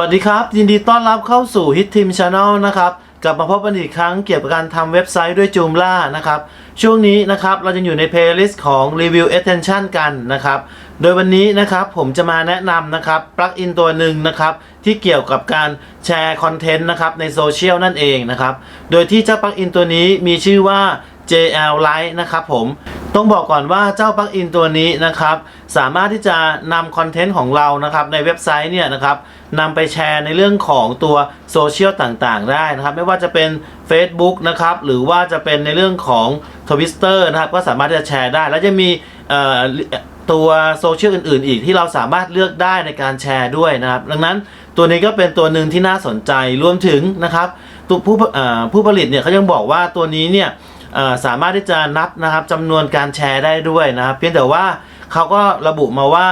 วัสดีครับ ยินดีต้อนรับเข้าสู่ Hit Team Channel นะครับกลับมาพบกันอีกครั้งเกี่ยวกับการทำเว็บไซต์ด้วย Joomla นะครับช่วงนี้นะครับเราจะอยู่ใน playlist ของ Review Attention กันนะครับโดยวันนี้นะครับผมจะมาแนะนำนะครับปลั๊กอินตัวหนึ่งนะครับที่เกี่ยวกับการแชร์คอนเทนต์นะครับในโซเชียลนั่นเองนะครับโดยที่เจ้าปลั๊กอินตัวนี้มีชื่อว่า JL Lite นะครับผม ต้องบอกก่อนว่าเจ้าปลั๊กอินตัวนี้นะครับ สามารถที่จะนำคอนเทนต์ของเรานะครับในเว็บไซต์เนี่ยนะครับนำไปแชร์ในเรื่องของตัวโซเชียลต่างๆ ได้นะครับ ไม่ว่าจะเป็น Facebook นะครับหรือว่าจะเป็นในเรื่องของ Twitter นะครับก็สามารถที่จะแชร์ได้ แล้วจะมีตัวโซเชียลอื่นๆ อีกที่เราสามารถเลือกได้ในการแชร์ด้วยนะครับ ดังนั้นตัวนี้ก็เป็นตัวหนึ่งที่น่าสนใจรวมถึงนะครับตัวผู้ผู้ผลิตเนี่ยเขายังบอกว่าตัวนี้เนี่ย สามารถที่จะนับนะครับจำนวนการแชร์ได้ด้วยนะครับ เพียงแต่ว่าเขาก็ระบุมาว่า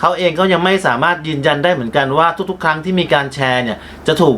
เขาเองก็ยังไม่สามารถยืนยันได้เหมือนกันว่าทุกๆ ครั้งที่มีการแชร์เนี่ยจะถูก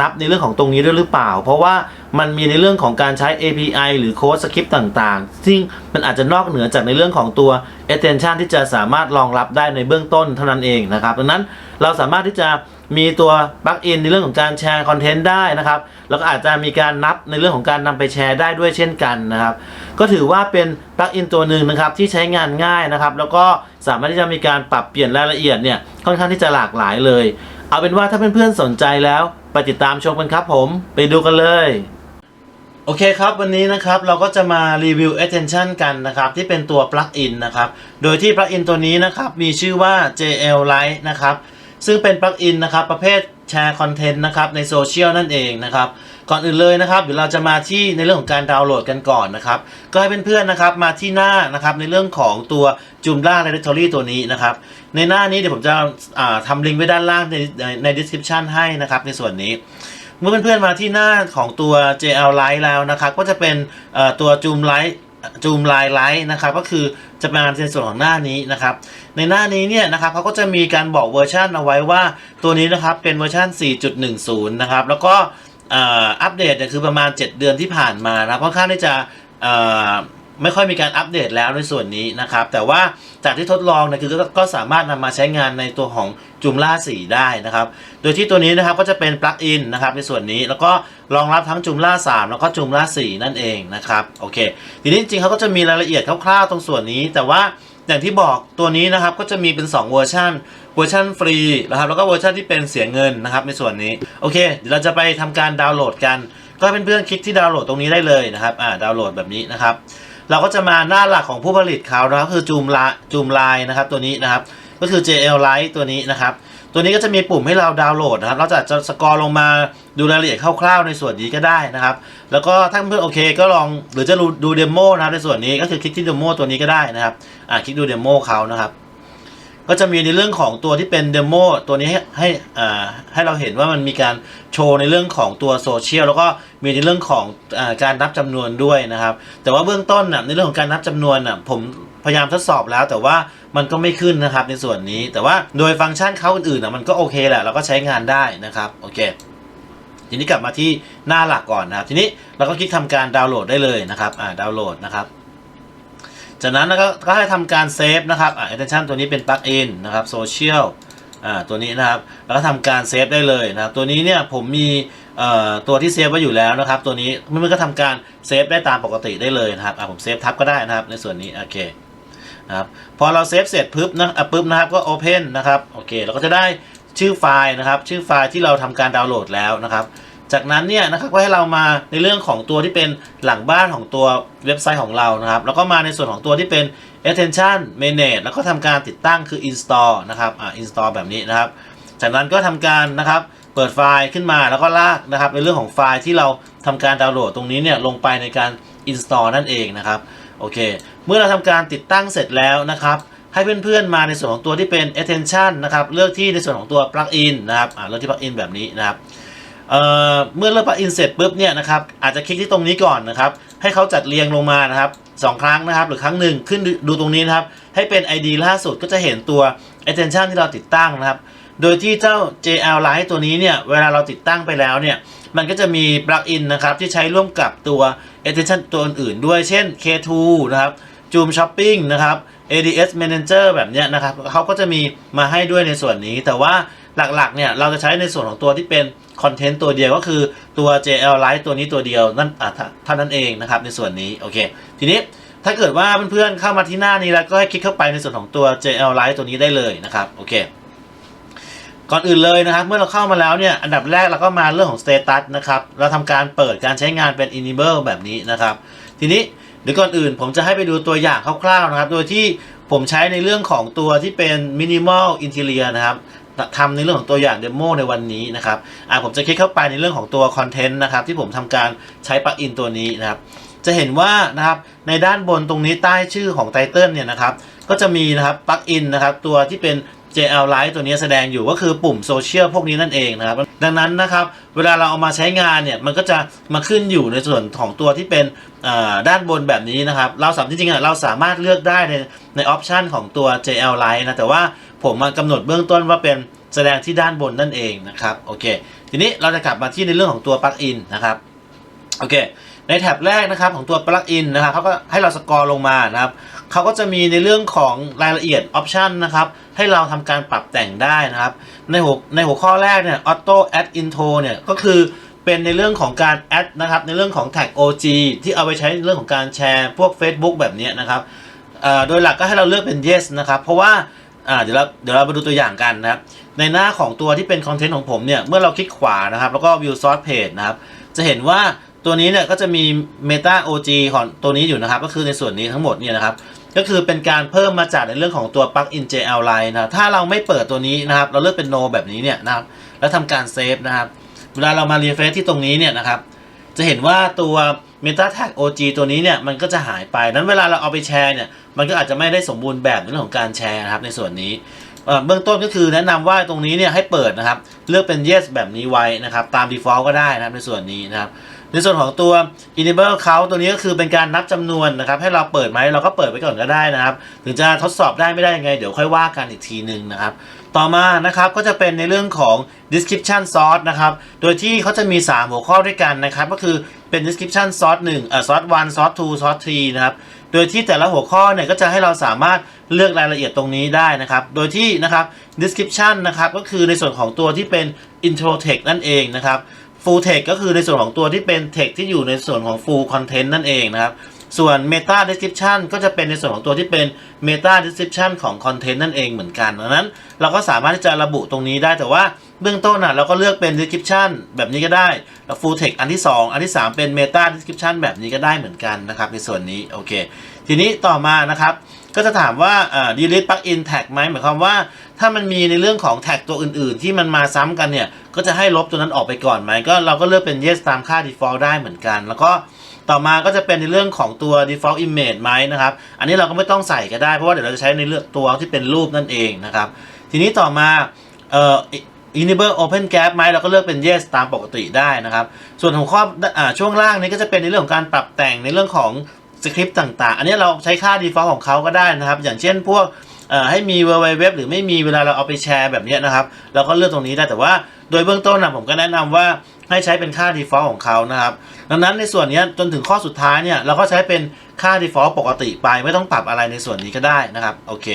นับในเรื่องของตรงนี้ด้วยหรือเปล่า เพราะว่ามันมีในเรื่องของการใช้ API หรือโค้ดสคริปต์ต่างๆ ซึ่งมันอาจจะนอกเหนือจากในเรื่องของตัว attention ที่จะสามารถรองรับได้ในเบื้องต้นเท่านั้นเองนะครับดังนั้นเราสามารถที่จะ มีตัวปลั๊กอินในเรื่องของการแชร์คอนเทนต์ได้นะครับ แล้วก็อาจจะมีการนับในเรื่องของการนำไปแชร์ได้ด้วยเช่นกันนะครับ ก็ถือว่าเป็นปลั๊กอินตัวหนึ่งนะครับที่ใช้งานง่ายนะครับ แล้วก็สามารถที่จะมีการปรับเปลี่ยนรายละเอียดเนี่ยค่อนข้างที่จะหลากหลายเลย เอาเป็นว่าถ้าเพื่อนๆสนใจแล้วไปติดตามชมกันครับผมไปดูกันเลยโอเคครับ วันนี้นะครับเราก็จะมารีวิว attention กันนะครับ ที่เป็นตัวปลั๊กอินนะครับ โดยที่ปลั๊กอินตัวนี้นะครับ มีชื่อว่า JL Lite นะครับ ซึ่งเป็นปลั๊กอินนะครับประเภทแชร์คอนเทนต์นะครับในโซเชียลนั่นเองนะครับก่อนอื่นเลยนะครับเดี๋ยวเราจะมาที่ในเรื่องของการดาวน์โหลดกันก่อนนะครับก็ให้เพื่อนๆนะครับมาที่หน้านะครับในเรื่องของตัว Joomla Directory ตัวนี้นะครับในหน้านี้เดี๋ยวผมจะอ่าทำลิงก์ไว้ด้านล่างในใน description ให้นะครับในส่วนนี้เมื่อเพื่อนๆมาที่หน้าของตัว JL Lite แล้วนะครับก็จะเป็นเอ่อตัว Zoom จูมไลน์ไลท์นะครับก็คือจะมาในส่วนของหน้านี้นะครับ ในหน้านี้เนี่ยนะครับเขาก็จะมีการบอกเวอร์ชันเอาไว้ว่าตัวนี้นะครับเป็นเวอร์ชัน4.10 นะครับ แล้วก็อัปเดตเนี่ยคือประมาณ 7 เดือนที่ผ่านมานะค่อนข้างที่จะ ไม่ค่อยมีการอัปเดตแล้วในส่วนนี้นะครับ แต่ว่าจากที่ทดลองเนี่ยคือก็ก็สามารถนำมาใช้งานในตัวของ Joomla 4ได้นะครับ โดยที่ตัวนี้นะครับก็จะเป็นปลั๊กอินนะครับในส่วนนี้แล้วก็รองรับทั้ง Joomla 3แล้วก็ Joomla 4นั่นเองนะครับโอเค ทีนี้จริงๆเขาก็จะมีรายละเอียดคร่าวๆตรงส่วนนี้ แต่ว่าอย่างที่บอกตัวนี้นะครับก็จะมีเป็น 2 เวอร์ชันเวอร์ชันฟรีนะครับแล้วก็เวอร์ชันที่เป็นเสียเงินนะครับในส่วนนี้โอเคเดี๋ยวเราจะไปทำการดาวน์โหลดกัน ก็ให้เพื่อนๆคลิกที่ดาวน์โหลดตรงนี้ได้เลยนะครับอ่าดาวน์โหลดแบบนี้นะครับ เราก็จะมาหน้าหลักของผู้ผลิตเขานะครับคือจูมลาจูมไลน์นะครับตัวนี้นะครับ ก็คือ JL Lite ตัวนี้นะครับ ตัวนี้ก็จะมีปุ่มให้เราดาวน์โหลดนะครับเราจะจะสกอร์ลงมาดูรายละเอียดคร่าวๆในส่วนนี้ก็ได้นะครับ แล้วก็ถ้าเพื่อนโอเคก็ลองหรือจะดูดูเดโมนะครับในส่วนนี้ก็คือคลิกที่เดโมตัวนี้ก็ได้นะครับอ่าคลิกดูเดโมเขานะครับ ก็จะมีในเรื่องของตัวที่เป็นเดโมตัวนี้ให้ให้อ่าให้เราเห็นว่ามันมีการโชว์ในเรื่องของตัวโซเชียลแล้วก็มีในเรื่องของอการนับจำนวนด้วยนะครับ แต่ว่าเบื้องต้นน่ะในเรื่องของการนับจำนวนน่ะผมพยายามทดสอบแล้วแต่ว่ามันก็ไม่ขึ้นนะครับในส่วนนี้ แต่ว่าโดยฟังก์ชันเขาอื่นๆน่ะมันก็โอเคแหละเราก็ใช้งานได้นะครับโอเคทีนี้กลับมาที่หน้าหลักก่อนนะครับ ทีนี้เราก็คลิกทำการดาวน์โหลดได้เลยนะครับอ่าดาวน์โหลดนะครับ จากนั้นก็ก็ให้ทำการเซฟนะครับอ่า attention ตัวนี้เป็น plug in นนะครับ social อ่าตัวนี้นะครับแล้วก็ทำการเซฟได้เลยนะครับตัวนี้เนี่ยผมมีเอ่อตัวที่เซฟไว้อยู่แล้วนะครับ ตัวนี้เมื่อก็ทำการเซฟได้ตามปกติได้เลยนะครับอ่าผมเซฟทับก็ได้นะครับในส่วนนี้โอเคนะครับพอเราเซฟเสร็จปุ๊บนะอะปุ๊บนะครับก็ open นะครับโอเคเราก็จะได้ชื่อไฟล์นะครับ ชื่อไฟล์ที่เราทำการดาวน์โหลดแล้วนะครับ จากนั้นเนี่ยนะครับก็ให้เรามาในเรื่องของตัวที่เป็นหลังบ้านของตัวเว็บไซต์ของเรานะครับ แล้วก็มาในส่วนของตัวที่เป็น attention manage แล้วก็ทำการติดตั้งคือ install นะครับอ่า install แบบนี้นะครับ จากนั้นก็ทำการนะครับเปิดไฟล์ขึ้นมาแล้วก็ลากนะครับ ในเรื่องของไฟล์ที่เราทำการดาวน์โหลดตรงนี้เนี่ยลงไปในการ install นั่นเองนะครับโอเค เมื่อเราทำการติดตั้งเสร็จแล้วนะครับให้เพื่อนๆมาในส่วนของตัวที่เป็น attention นะครับเลือกที่ในส่วนของตัว plugin นะครับอ่าเลือกที่ plugin แบบนี้นะครับ เอ่อเมื่อเลือก plugin เสร็จปุ๊บเนี่ยนะครับอาจจะคลิกที่ตรงนี้ก่อนนะครับ ให้เขาจัดเรียงลงมานะครับสองครั้งนะครับ หรือครั้งหนึ่งขึ้นดูดูตรงนี้นะครับ ให้เป็น ID ล่าสุดก็จะเห็นตัว attention ที่เราติดตั้งนะครับ โดยที่เจ้า JL Lite ตัวนี้เนี่ยเวลาเราติดตั้งไปแล้วเนี่ยมันก็จะมี plugin นะครับที่ใช้ร่วมกับตัว attention ตัวอื่นๆด้วยเช่น K2 นะครับ Zoom Shopping นะครับ ADS Manager แบบเนี้ยนะครับเขาก็จะมีมาให้ด้วยในส่วนนี้ แต่ว่าหลักๆเนี่ยเราจะใช้ในส่วนของตัวที่เป็น คอนเทนต์ตัวเดียวก็คือตัว JL Lite ตัวนี้ตัวเดียวนั่นอะเท่านั้นเองนะครับในส่วนนี้โอเค ทีนี้ถ้าเกิดว่าเพื่อนๆเข้ามาที่หน้านี้แล้วก็ให้คลิกเข้าไปในส่วนของตัว JL Lite ตัวนี้ได้เลยนะครับโอเคก่อนอื่นเลยนะครับ เมื่อเราเข้ามาแล้วเนี่ยอันดับแรกเราก็มาเรื่องของ Status นะครับเราทำการเปิดการใช้งานเป็น Enable แบบนี้นะครับ ทีนี้เดี๋ยวก่อนอื่นผมจะให้ไปดูตัวอย่างคร่าวๆนะครับ โดยที่ผมใช้ในเรื่องของตัวที่เป็น Minimal Interior นะครับ ทำในเรื่องของตัวอย่างเดโมในวันนี้นะครับอ่าผมจะคลิกเข้าไปในเรื่องของตัวคอนเทนต์นะครับที่ผมทำการใช้ปลั๊กอินตัวนี้นะครับ จะเห็นว่านะครับในด้านบนตรงนี้ใต้ชื่อของไตเติลเนี่ยนะครับก็จะมีนะครับปลั๊กอินนะครับตัวที่เป็น JL Lite ตัวนี้แสดงอยู่ก็คือปุ่มโซเชียลพวกนี้นั่นเองนะครับ ดังนั้นนะครับเวลาเราเอามาใช้งานเนี่ยมันก็จะมาขึ้นอยู่ในส่วนของตัวที่เป็นด้านบนแบบนี้นะครับ เราสามารถจริงๆเราสามารถเลือกได้ในในออปชันของตัว JL Lite นะแต่ว่า ผมมากำหนดเบื้องต้นว่าเป็นแสดงที่ด้านบนนั่นเองนะครับโอเค ทีนี้เราจะกลับมาที่ในเรื่องของตัวปลั๊กอินนะครับโอเค ในแท็บแรกนะครับของตัวปลั๊กอินนะครับเขาก็ให้เราสกอร์ลงมานะครับเขาก็จะมีในเรื่องของรายละเอียดออปชันนะครับให้เราทำการปรับแต่งได้นะครับ ในหัวในหัวข้อแรกเนี่ย auto add intro เนี่ยก็คือเป็นในเรื่องของการ add นะครับในเรื่องของแท็ก OG ที่เอาไปใช้ในเรื่องของการแชร์พวก Facebook แบบนี้นะครับโดยหลักก็ให้เราเลือกเป็น yes นะครับ เพราะว่า อ่าเดี๋ยวเราเดี๋ยวเรามาดูตัวอย่างกันนะครับ ในหน้าของตัวที่เป็นคอนเทนต์ของผมเนี่ย เมื่อเราคลิกขวานะครับ แล้วก็ view source page นะครับ จะเห็นว่าตัวนี้เนี่ยก็จะมี Meta OG ของตัวนี้อยู่นะครับ ก็คือในส่วนนี้ทั้งหมดเนี่ยนะครับ ก็คือเป็นการเพิ่มมาจากในเรื่องของตัว plugin JL Line นะครับ ถ้าเราไม่เปิดตัวนี้นะครับ เราเลือกเป็น no แบบนี้เนี่ยนะครับ แล้วทำการเซฟนะครับ เวลาเรามา refresh ที่ตรงนี้เนี่ยนะครับ จะเห็นว่าตัว Meta Tag OG ตัวนี้เนี่ยมันก็จะหายไปนั้นเวลาเราเอาไปแชร์เนี่ยมันก็อาจจะไม่ได้สมบูรณ์แบบในเรื่องของการแชร์นะครับในส่วนนี้เบื้องต้นก็คือแนะนำว่าตรงนี้เนี่ยให้เปิดนะครับ เลือกเป็น yes แบบนี้ไว้นะครับ ตาม default ก็ได้นะครับในส่วนนี้นะครับในส่วนของตัว enable count ตัวนี้ก็คือเป็นการนับจำนวนนะครับ ให้เราเปิดไหมเราก็เปิดไว้ก่อนก็ได้นะครับ ถึงจะทดสอบได้ไม่ได้ยังไง เดี๋ยวค่อยว่ากันอีกทีหนึ่งนะครับ ต่อมานะครับก็จะเป็นในเรื่องของ description source นะครับ โดยที่เขาจะมี 3 หัวข้อด้วยกันนะครับ ก็คือเป็น description source 1เอ่อ source 1 source 2 source 3นะครับ โดยที่แต่ละหัวข้อเนี่ยก็จะให้เราสามารถเลือกรายละเอียดตรงนี้ได้นะครับ โดยที่นะครับ description นะครับก็คือในส่วนของตัวที่เป็น intro text นั่นเองนะครับ full text ก็คือในส่วนของตัวที่เป็น text ที่อยู่ในส่วนของ full content นั่นเองนะครับ ส่วน meta description ก็จะเป็นในส่วนของตัวที่เป็น meta description ของ content นั่นเองเหมือนกันดังนั้น เราก็สามารถที่จะระบุตรงนี้ได้แต่ว่าเบื้องต้นอะเราก็เลือกเป็น description แบบนี้ก็ได้แล้ว full text อันที่ 2 อันที่ 3 เป็น meta description แบบนี้ก็ได้เหมือนกันนะครับ ในส่วนนี้โอเค ทีนี้ต่อมานะครับก็จะถามว่าอ่า delete plugin tag ไหมหมายความว่า ถ้ามันมีในเรื่องของแท็กตัวอื่นๆ ที่มันมาซ้ำกันเนี่ย ก็จะให้ลบตัวนั้นออกไปก่อนไหมก็เราก็เลือกเป็น yes ตามค่า default ได้เหมือนกัน แล้วก็ต่อมาก็จะเป็นในเรื่องของตัว default image ไหมนะครับ อันนี้เราก็ไม่ต้องใส่ก็ได้ เพราะว่าเดี๋ยวเราจะใช้ในเรื่องตัวที่เป็นรูปนั่นเองนะครับ ทีนี้ต่อมาเอ่อ enable open gap ไหมเราก็เลือกเป็น yes ตามปกติได้นะครับ ส่วนของข้ออช่วงล่างนี้ก็จะเป็นในเรื่องของการปรับแต่งในเรื่องของสคริปต์ต่างๆ อันนี้เราใช้ค่า default ของเขาก็ได้นะครับ อย่างเช่นพวก ให้มี www หรือไม่มีเวลาเราเอาไปแชร์แบบนี้นะครับ เราก็เลือกตรงนี้ได้แต่ว่าโดยเบื้องต้นนะผมก็แนะนำว่าให้ใช้เป็นค่า default ของเขานะครับ ดังนั้นในส่วนนี้จนถึงข้อสุดท้ายเนี่ยเราก็ใช้เป็นค่า default ปกติไปไม่ต้องปรับอะไรในส่วนนี้ก็ได้นะครับโอเค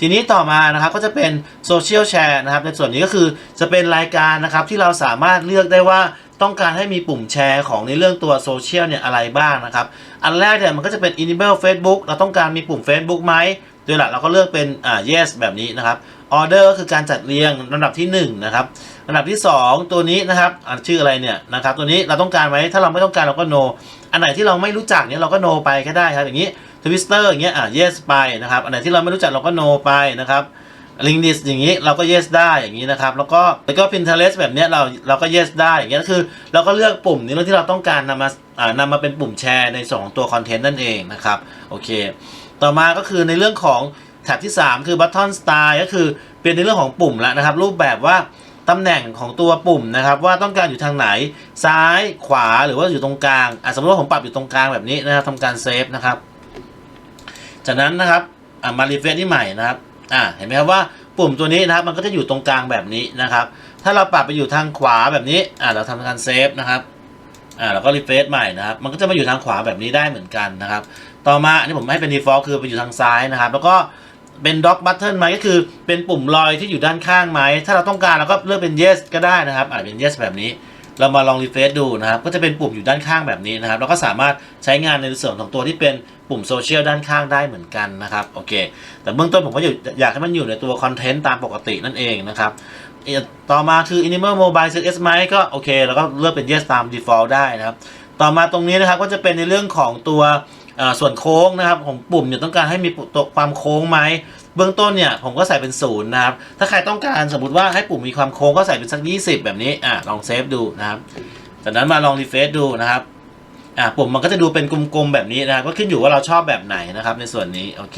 ทีนี้ต่อมานะครับก็จะเป็น Social Share นะครับในส่วนนี้ก็คือจะเป็นรายการนะครับที่เราสามารถเลือกได้ว่าต้องการให้มีปุ่มแชร์ของในเรื่องตัวโซเชียลเนี่ยอะไรบ้างนะครับ อันแรกเนี่ยมันก็จะเป็น enable Facebook เราต้องการมีปุ่ม Facebook ไหม โดยหลักเราก็เลือกเป็นอ่า yes แบบนี้นะครับ order ก็คือการจัดเรียงลำดับที่1นะครับลำดับที่ 2 ตัวนี้นะครับชื่ออะไรเนี่ยนะครับตัวนี้เราต้องการไหมถ้าเราไม่ต้องการเราก็ no อันไหนที่เราไม่รู้จักเนี่ยเราก็ no ไปก็ได้ครับอย่างนี้ Twitter อย่างเงี้ยอ่า yes ไปนะครับอันไหนที่เราไม่รู้จักเราก็ no ไปนะครับลิงดิสอย่างนี้เราก็ yes ได้อย่างนี้นะครับแล้วก็แล้วก็ Pinterest แบบเนี้ยเราเราก็ yes ได้อย่างเงี้ยคือ เราก็เลือกปุ่มนี้เรื่องที่เราต้องการนำมาอ่านำมาเป็นปุ่มแชร์ในสองตัวคอนเทนต์นั่นเองนะครับโอเค ต่อมาก็คือในเรื่องของแท็บที่ 3 คือ button style ก็คือเป็นในเรื่องของปุ่มแล้วนะครับ รูปแบบว่าตำแหน่งของตัวปุ่มนะครับ ว่าต้องการอยู่ทางไหนซ้ายขวาหรือว่าอยู่ตรงกลางอะสมมติว่าผมปรับอยู่ตรงกลางแบบนี้นะครับทำการเซฟนะครับ จากนั้นนะครับอะมารีเฟรชที่ใหม่นะครับอ่าเห็นไหมครับว่าปุ่มตัวนี้นะครับมันก็จะอยู่ตรงกลางแบบนี้นะครับ ถ้าเราปรับไปอยู่ทางขวาแบบนี้อ่าเราทำการเซฟนะครับอ่าเราก็รีเฟรชใหม่นะครับ มันก็จะมาอยู่ทางขวาแบบนี้ได้เหมือนกันนะครับ ต่อมาอันนี้ผมให้เป็น default คือไปอยู่ทางซ้ายนะครับ แล้วก็เป็น dock button ไหมก็คือเป็นปุ่มลอยที่อยู่ด้านข้างไหม ถ้าเราต้องการเราก็เลือกเป็น yes ก็ได้นะครับอาจเป็น yes แบบนี้ เรามาลองรีเฟรชดูนะครับ ก็จะเป็นปุ่มอยู่ด้านข้างแบบนี้นะครับแล้วก็สามารถใช้งานในส่วนของตัวที่เป็นปุ่มโซเชียลด้านข้างได้เหมือนกันนะครับ โอเค แต่เบื้องต้นผมก็อยู่อยากให้มันอยู่ในตัวคอนเทนต์ตามปกตินั่นเองนะครับต่อมาคือ Animal Mobile CS ไหมก็โอเค แล้วก็เลือกเป็น yes ตาม default ได้นะครับ ต่อมาตรงนี้นะครับก็จะเป็นในเรื่องของตัว ส่วนโค้งนะครับของปุ่มเนี่ยต้องการให้มีตัวความโค้งไหมเบื้องต้นเนี่ยผมก็ใส่เป็นศูนย์นะครับ ถ้าใครต้องการสมมติว่าให้ปุ่มมีความโค้งก็ใส่เป็นสัก 20 แบบนี้อะลองเซฟดูนะครับ จากนั้นมาลองรีเฟรชดูนะครับอะปุ่มมันก็จะดูเป็นกลมๆแบบนี้นะครับก็ขึ้นอยู่ว่าเราชอบแบบไหนนะครับในส่วนนี้โอเค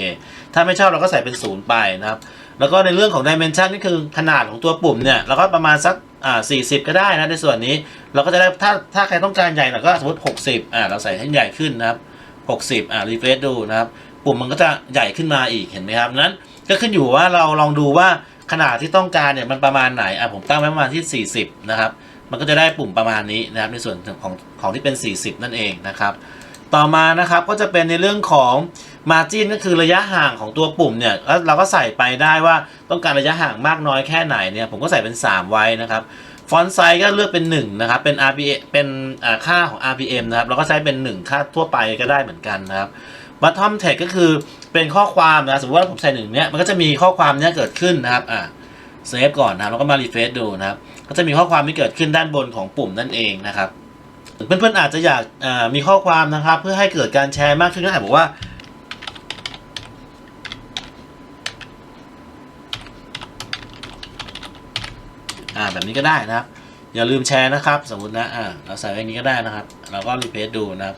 ถ้าไม่ชอบเราก็ใส่เป็นศูนย์ไปนะครับแล้วก็ในเรื่องของ dimension นี่คือขนาดของตัวปุ่มเนี่ยเราก็ประมาณสักอ่า40ก็ได้นะในส่วนนี้ เราก็จะได้ถ้าถ้าใครต้องการใหญ่หน่อยก็สมมติ60อ่าเราใส่ให้ใหญ่ขึ้นนะครับ 60 อ่ารีเฟรชดูนะครับ ปุ่มมันก็จะใหญ่ขึ้นมาอีกเห็นไหมครับนั้นก็ขึ้นอยู่ว่าเราลองดูว่าขนาดที่ต้องการเนี่ยมันประมาณไหนอะผมตั้งไว้ประมาณที่ 40 นะครับ มันก็จะได้ปุ่มประมาณนี้นะครับ ในส่วนของของที่เป็น 40 นั่นเองนะครับ ต่อมานะครับก็จะเป็นในเรื่องของ margin ก็คือระยะห่างของตัวปุ่มเนี่ยแล้วเราก็ใส่ไปได้ว่าต้องการระยะห่างมากน้อยแค่ไหนเนี่ยผมก็ใส่เป็น 3 ไว้นะครับ ฟอนต์ไซส์ก็เลือกเป็น1นะครับ เป็น RPM เป็นค่าของ RPM นะครับ เราก็ใช้เป็น 1 ค่าทั่วไปก็ได้เหมือนกันนะครับ bottom text ก็คือเป็นข้อความนะ สมมติว่าผมใส่หนึ่งเนี้ย มันก็จะมีข้อความเนี้ยเกิดขึ้นนะครับ อ่าเซฟก่อนนะครับแล้วก็มารีเฟรชดูนะครับ ก็จะมีข้อความที่เกิดขึ้นด้านบนของปุ่มนั่นเองนะครับ เพื่อนๆอาจจะอยากอ่ามีข้อความนะครับ เพื่อให้เกิดการแชร์มากขึ้นก็อาจบอกว่า อ่าแบบนี้ก็ได้นะครับ อย่าลืมแชร์นะครับ สมมตินะอ่าเราใส่ไว้นี้ก็ได้นะครับ เราก็รีเพสดูนะครับ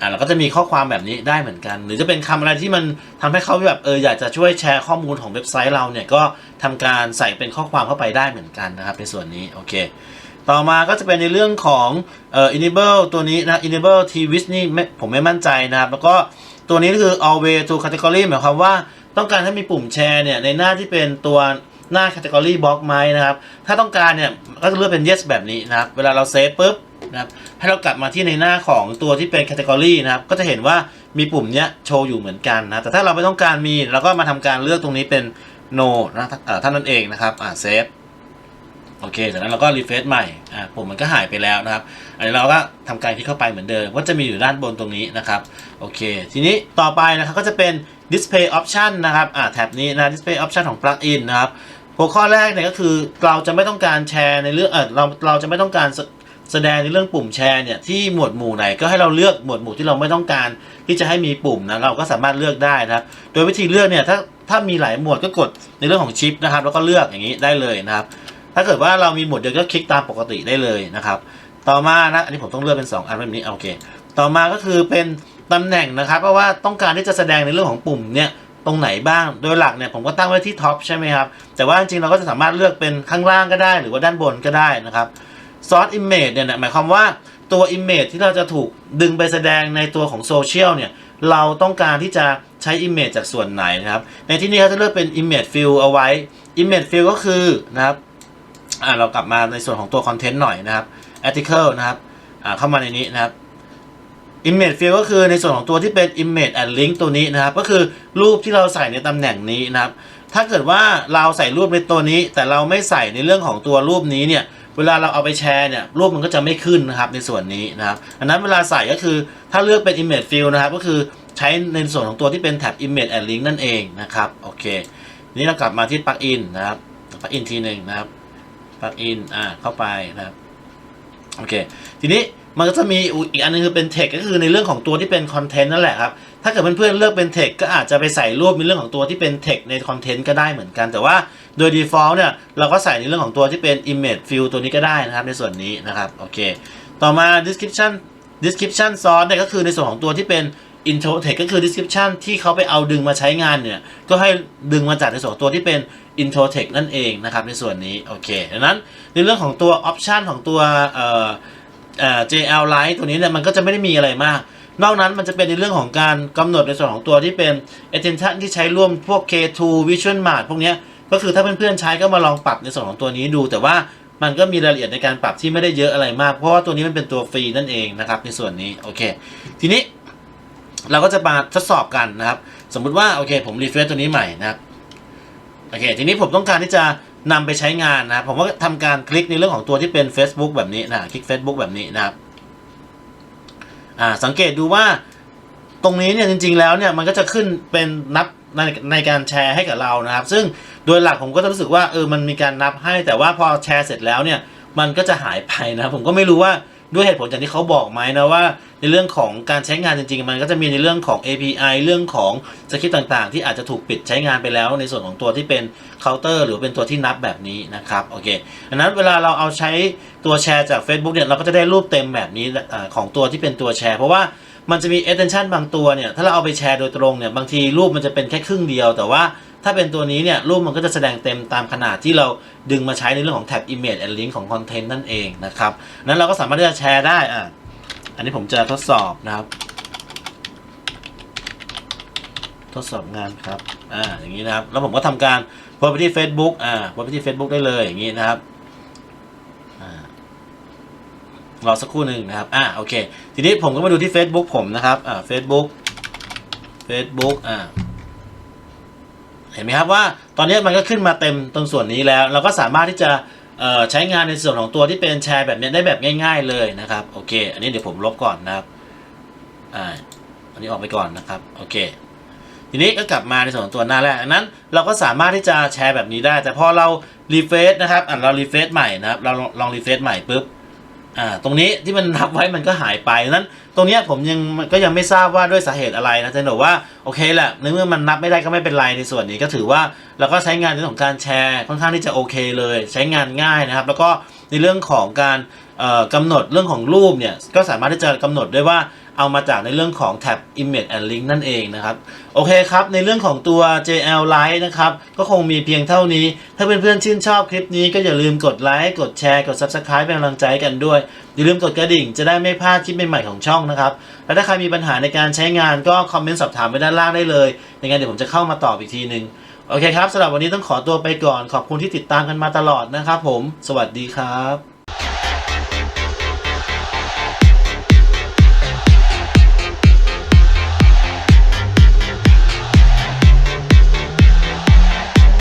อ่าเราก็จะมีข้อความแบบนี้ได้เหมือนกัน หรือจะเป็นคำอะไรที่มันทำให้เขาแบบเอออยากจะช่วยแชร์ข้อมูลของเว็บไซต์เราเนี่ยก็ทำการใส่เป็นข้อความเข้าไปได้เหมือนกันนะครับ ในส่วนนี้โอเค ต่อมาก็จะเป็นในเรื่องของเอ่อ enable ตัวนี้นะ enable twist นี่ผมไม่มั่นใจนะครับ แล้วก็ตัวนี้ก็คือ always to category หมายความว่าต้องการให้มีปุ่มแชร์เนี่ยในหน้าที่เป็นตัว หน้า category box ไหมนะครับ ถ้าต้องการเนี่ยก็จะเลือกเป็น yes แบบนี้นะครับ เวลาเราเซฟปุ๊บนะครับให้เรากลับมาที่ในหน้าของตัวที่เป็น category นะครับ ก็จะเห็นว่ามีปุ่มเนี้ยโชว์อยู่เหมือนกันนะ แต่ถ้าเราไม่ต้องการมีเราก็มาทำการเลือกตรงนี้เป็น no นะเท่านั้นเองนะครับ อ่าเซฟโอเค จากนั้นเราก็รีเฟรชใหม่ อ่าปุ่มมันก็หายไปแล้วนะครับ อันนี้เราก็ทำการคลิกเข้าไปเหมือนเดิมก็จะมีอยู่ด้านบนตรงนี้นะครับ โอเค ทีนี้ต่อไปนะครับก็จะเป็น display option นะครับ อ่าแท็บนี้นะ display option ของ plugin นะครับ หัวข้อแรกเนี่ยก็คือเราจะไม่ต้องการแชร์ในเรื่องเออเราเราจะไม่ต้องการแสแสดงในเรื่องปุ่มแชร์เนี่ยที่หมวดหมู่ไหนก็ให้เราเลือกหมวดหมู่ที่เราไม่ต้องการที่จะให้มีปุ่มนะเราก็สามารถเลือกได้นะครับโดยวิธีเลือกเนี่ยถ้าถ้ามีหลายหมวดก็กดในเรื่องของชิปนะครับ แล้วก็เลือกอย่างนี้ได้เลยนะครับ ถ้าเกิดว่าเรามีหมวดเดียวก็คลิกตามปกติได้เลยนะครับ ต่อมานะอันนี้ผมต้องเลือกเป็น 2 อันแบบนี้โอเค ต่อมาก็คือเป็นตำแหน่งนะครับ เพราะว่าต้องการที่จะแสดงในเรื่องของปุ่มเนี่ย ตรงไหนบ้าง โดยหลักเนี่ยผมก็ตั้งไว้ที่ท็อปใช่ไหมครับ แต่ว่าจริงๆเราก็จะสามารถเลือกเป็นข้างล่างก็ได้ หรือว่าด้านบนก็ได้นะครับซอสอิมเมจเนี่ยหมายความว่าตัวอิมเมจที่เราจะถูกดึงไปแสดงในตัวของโซเชียลเนี่ย เราต้องการที่จะใช้อิมเมจจากส่วนไหนนะครับ ในที่นี้เขาจะเลือกเป็น image fill เอาไว้ image fill ก็คือนะครับอ่าเรากลับมาในส่วนของตัวคอนเทนต์หน่อยนะครับ article นะครับอ่าเข้ามาในนี้นะครับ image field ก็คือในส่วนของตัวที่เป็น image and link ตัวนี้นะครับ ก็คือรูปที่เราใส่ในตำแหน่งนี้นะครับ ถ้าเกิดว่าเราใส่รูปในตัวนี้ แต่เราไม่ใส่ในเรื่องของตัวรูปนี้เนี่ยเวลาเราเอาไปแชร์เนี่ยรูปมันก็จะไม่ขึ้นนะครับในส่วนนี้นะครับอันนั้นเวลาใส่ก็คือถ้าเลือกเป็น image field นะครับ ก็คือใช้ในส่วนของตัวที่เป็นแท็บ image and link นั่นเองนะครับโอเคนี้เรากลับมาที่ plugin นะครับ plugin ทีหนึ่งนะครับปลั๊กอินอ่าเข้าไปนะครับโอเคทีนี้ มันก็จะมีอีกอันนึงคือเป็น text ก็คือในเรื่องของตัวที่เป็นคอนเทนต์นั่นแหละครับ ถ้าเกิดเพื่อนๆเลือกเป็น text ก็อาจจะไปใส่รูปในเรื่องของตัวที่เป็น text ในคอนเทนต์ก็ได้เหมือนกัน แต่ว่าโดย default เนี่ยเราก็ใส่ในเรื่องของตัวที่เป็น image field ตัวนี้ก็ได้นะครับ ในส่วนนี้นะครับโอเค ต่อมา description description source เนี่ยก็คือในส่วนของตัวที่เป็น intro text ก็คือ description ที่เขาไปเอาดึงมาใช้งานเนี่ยก็ให้ดึงมาจากในส่วนตัวที่เป็น intro text นั่นเองนะครับในส่วนนี้โอเคดังนั้นในเรื่องของตัว option ของตัวเอ่อ JL Lite ตัวนี้เนี่ยมันก็จะไม่ได้มีอะไรมาก นอกนั้นมันจะเป็นในเรื่องของการกำหนดในส่วนของตัวที่เป็น attention ที่ใช้ร่วมพวก K2 Vision Mart พวกนี้ก็คือถ้าเพื่อนๆใช้ก็มาลองปรับในส่วนของตัวนี้ดู แต่ว่ามันก็มีรายละเอียดในการปรับที่ไม่ได้เยอะอะไรมาก เพราะว่าตัวนี้มันเป็นตัวฟรีนั่นเองนะครับในส่วนนี้โอเค ทีนี้เราก็จะมาทดสอบกันนะครับ สมมุติว่าโอเค ผมรีเฟรชตัวนี้ใหม่นะครับโอเค ทีนี้ผมต้องการที่จะ นำไปใช้งานนะครับผมก็ทำการคลิกในเรื่องของตัวที่เป็น Facebook แบบนี้นะคลิก Facebook แบบนี้นะครับอ่าสังเกตดูว่าตรงนี้เนี่ยจริงๆแล้วเนี่ยมันก็จะขึ้นเป็นนับในในการแชร์ให้กับเรานะครับ ซึ่งโดยหลักผมก็จะรู้สึกว่าเออมันมีการนับให้ แต่ว่าพอแชร์เสร็จแล้วเนี่ยมันก็จะหายไปนะผมก็ไม่รู้ว่าด้วยเหตุผลอย่างที่เขาบอกไหมนะว่า ในเรื่องของการใช้งานจริงๆ มันก็จะมีในเรื่องของ API เรื่องของสคริปต์ต่างๆ ที่อาจจะถูกปิดใช้งานไปแล้ว ในส่วนของตัวที่เป็นเคาน์เตอร์หรือเป็นตัวที่นับแบบนี้นะครับโอเคอันนั้นเวลาเราเอาใช้ตัวแชร์จาก Facebook เนี่ยเราก็จะได้รูปเต็มแบบนี้ของตัวที่เป็นตัวแชร์ เพราะว่ามันจะมี attention บางตัวเนี่ยถ้าเราเอาไปแชร์โดยตรงเนี่ยบางทีรูปมันจะเป็นแค่ครึ่งเดียว แต่ว่าถ้าเป็นตัวนี้เนี่ยรูปมันก็จะแสดงเต็มตามขนาดที่เราดึงมาใช้ในเรื่องของแท็บ image and link ของ content นั่นเองนะครับนั้นเราก็สามารถที่จะแชร์ได้อะ อันนี้ผมจะทดสอบนะครับ ทดสอบงานครับ อ่า อย่างนี้นะครับ แล้วผมก็ทำการโพสต์ไปที่ Facebook อ่าโพสต์ไปที่ Facebook ได้เลยอย่างนี้นะครับรอสักครู่หนึ่งนะครับ อ่า โอเค ทีนี้ผมก็มาดูที่ Facebook ผมนะครับ อ่า Facebook Facebook อ่า เห็นไหมครับว่าตอนนี้มันก็ขึ้นมาเต็มตรงส่วนนี้แล้ว เราก็สามารถที่จะ ใช้งานในส่วนของตัวที่เป็นแชร์แบบนี้ได้แบบง่าย ๆเลยนะครับโอเค อันนี้เดี๋ยวผมลบก่อนนะครับอ่าอันนี้ออกไปก่อนนะครับโอเค ทีนี้ก็กลับมาในส่วนของตัวหน้าแรกอันนั้นเราก็สามารถที่จะแชร์แบบนี้ได้ แต่พอเรารีเฟซนะครับอะเรารีเฟซใหม่นะครับเราลองลองรีเฟซใหม่ปุ๊บ อ่าตรงนี้ที่มันนับไว้มันก็หายไปดังนั้น ตรงเนี้ยผมยังก็ยังไม่ทราบว่าด้วยสาเหตุอะไรนะแต่บอกว่าโอเคแหละในเมื่อมันนับไม่ได้ก็ไม่เป็นไรในส่วนนี้ก็ถือว่าเราก็ใช้งานในเรื่องของการแชร์ค่อนข้างที่จะโอเคเลย ใช้งานง่ายนะครับ แล้วก็ในเรื่องของการเอ่อกำหนดเรื่องของรูปเนี่ยก็สามารถที่จะกำหนดได้ว่า เอามาจากในเรื่องของแท็บ image and link นั่นเองนะครับ โอเคครับ ในเรื่องของตัว JL Lite นะครับ ก็คงมีเพียงเท่านี้ ถ้าเพื่อนๆชื่นชอบคลิปนี้ก็อย่าลืมกดไลค์ กดแชร์ กด Subscribe เป็นกำลังใจกันด้วย อย่าลืมกดกระดิ่งจะได้ไม่พลาดคลิปใหม่ๆของช่องนะครับ แล้วถ้าใครมีปัญหาในการใช้งานก็คอมเมนต์สอบถามไว้ด้านล่างได้เลยยังไงเดี๋ยวผมจะเข้ามาตอบอีกทีหนึ่งโอเคครับสำหรับวันนี้ต้องขอตัวไปก่อน ขอบคุณที่ติดตามกันมาตลอดนะครับผม สวัสดีครับ